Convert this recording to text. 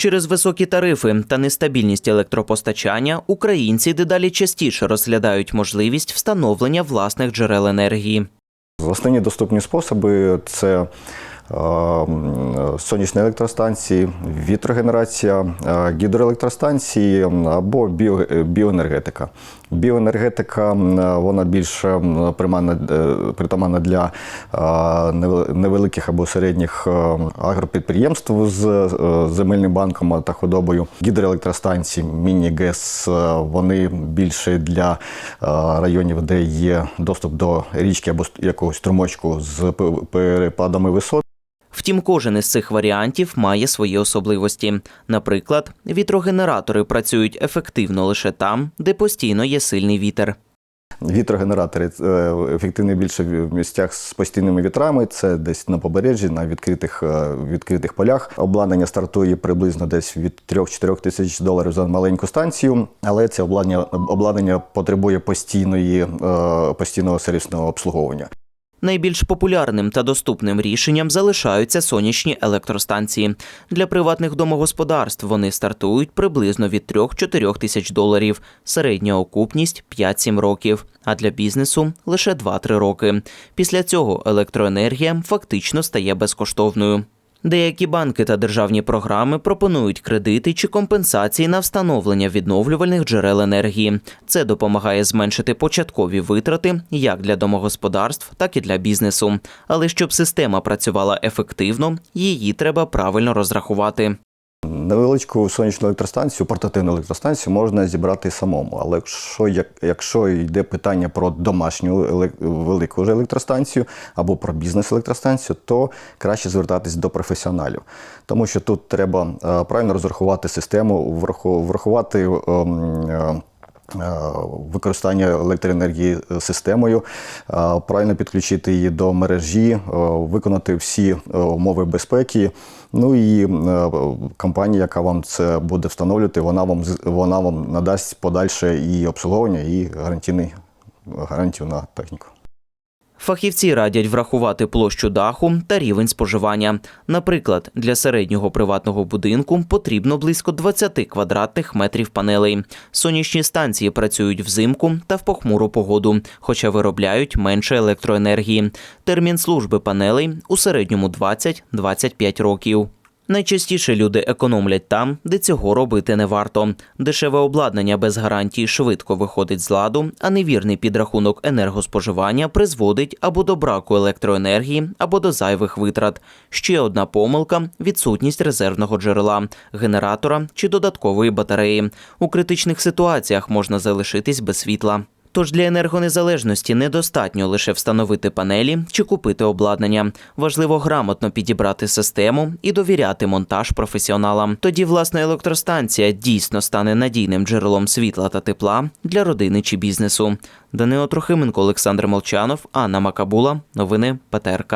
Через високі тарифи та нестабільність електропостачання українці дедалі частіше розглядають можливість встановлення власних джерел енергії. Останні доступні способи це сонячні електростанції, вітрогенерація, е, гідроелектростанції або біо, е, біоенергетика. Біоенергетика вона більш м, приманна, е, притаманна для е, невеликих або середніх агропідприємств з земельним банком та худобою. Гідроелектростанції, міні-ГЕС, вони більше для районів, де є доступ до річки або якогось струмочку з перепадами висот. Втім, кожен із цих варіантів має свої особливості. Наприклад, вітрогенератори працюють ефективно лише там, де постійно є сильний вітер. Вітрогенератори е, ефективні більше в місцях з постійними вітрами. Це десь на побережжі, на відкритих, е, відкритих полях. Обладнання стартує приблизно десь від 3-4 тисяч доларів за маленьку станцію, але це обладнання, обладнання потребує постійної, е, постійного сервісного обслуговування. Найбільш популярним та доступним рішенням залишаються сонячні електростанції. Для приватних домогосподарств вони стартують приблизно від 3-4 тисяч доларів. Середня окупність 5-7 років, а для бізнесу лише 2-3 роки. Після цього електроенергія фактично стає безкоштовною. Деякі банки та державні програми пропонують кредити чи компенсації на встановлення відновлювальних джерел енергії. Це допомагає зменшити початкові витрати як для домогосподарств, так і для бізнесу. Але щоб система працювала ефективно, її треба правильно розрахувати. Невеличку сонячну електростанцію, портативну електростанцію можна зібрати самому. Але якщо, як- якщо йде питання про домашню елек- велику вже електростанцію або про бізнес-електростанцію, то краще звертатись до професіоналів. Тому що тут треба е, правильно розрахувати систему, враху- врахувати. Е, Використання електроенергії е, системою, е, правильно підключити її до мережі, виконати всі умови безпеки. Ну і компанія, яка вам це буде встановлювати, вона вам вона вам надасть подальше і обслуговування, і гарантійний гарантію на техніку. Фахівці радять врахувати площу даху та рівень споживання. Наприклад, для середнього приватного будинку потрібно близько 20 квадратних метрів панелей. Сонячні станції працюють взимку та в похмуру погоду, хоча виробляють менше електроенергії. Термін служби панелей у середньому 20-25 років. Найчастіше люди економлять там, де цього робити не варто. Дешеве обладнання без гарантій швидко виходить з ладу, а невірний підрахунок енергоспоживання призводить або до браку електроенергії, або до зайвих витрат. Ще одна помилка відсутність резервного джерела, генератора чи додаткової батареї. У критичних ситуаціях можна залишитись без світла. Тож для енергонезалежності недостатньо лише встановити панелі чи купити обладнання. Важливо грамотно підібрати систему і довіряти монтаж професіоналам. Тоді власна електростанція дійсно стане надійним джерелом світла та тепла для родини чи бізнесу. Данило Трохименко, Олександр Молчанов, Анна Макабула. Новини ПТРК.